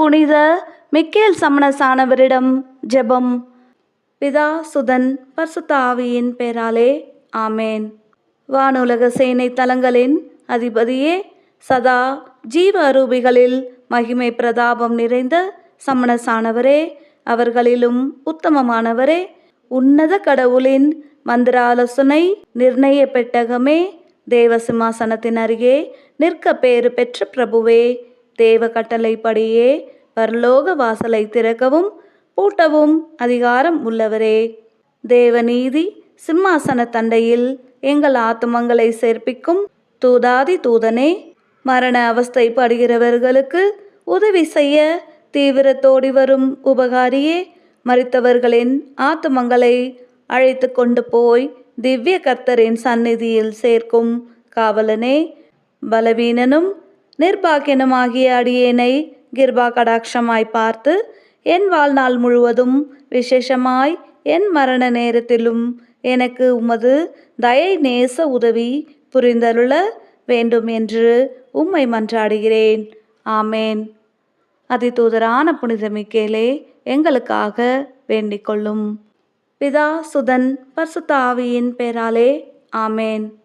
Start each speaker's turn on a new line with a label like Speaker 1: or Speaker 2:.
Speaker 1: புனித மிக்கேல் சமணசானவரிடம் ஜெபம். பிதா சுதன் பர்சுத்தாவியின் பேராலே ஆமேன். வானுலக சேனை தலங்களின் அதிபதியே சதா ஜீவ அரூபிகளில் மகிமை பிரதாபம் நிறைந்த சமணசானவரே அவர்களிலும் உத்தமமானவரே உன்னத கடவுளின் மந்திர ஆலோசனை நிர்ணய பெட்டகமே தேவ சிம்மாசனத்தின் அருகே நிற்க பேறு பெற்ற பிரபுவே தேவ கட்டளைப்படியே பரலோக வாசலை திறக்கவும் பூட்டவும் அதிகாரம் உள்ளவரே. தேவநீதி சிம்மாசன தண்டையில் எங்கள் ஆத்துமங்களை சேர்ப்பிக்கும் தூதாதி தூதனே. மரண அவஸ்தைப்படுகிறவர்களுக்கு உதவி செய்ய தீவிரத்தோடி வரும் உபகாரியே மறித்தவர்களின் ஆத்துமங்களை அழைத்து கொண்டு போய் திவ்ய கர்த்தரின் சந்நிதியில் சேர்க்கும் காவலனே. பலவீனனும் நிர்பாக்கியனுமாகிய அடியேனை கிருபா கடாட்சமாய் பார்த்து என் வாழ்நாள் முழுவதும் விசேஷமாய் என் மரண நேரத்திலும் எனக்கு உமது தயை நேச உதவி புரிந்தருள வேண்டும் என்று உம்மை மன்றாடுகிறேன். ஆமேன். அதிதூதரான புனித மிக்கேலே எங்களுக்காக வேண்டிக் கொள்ளும். பிதா சுதன் பரிசுத்த பேராலே ஆமேன்.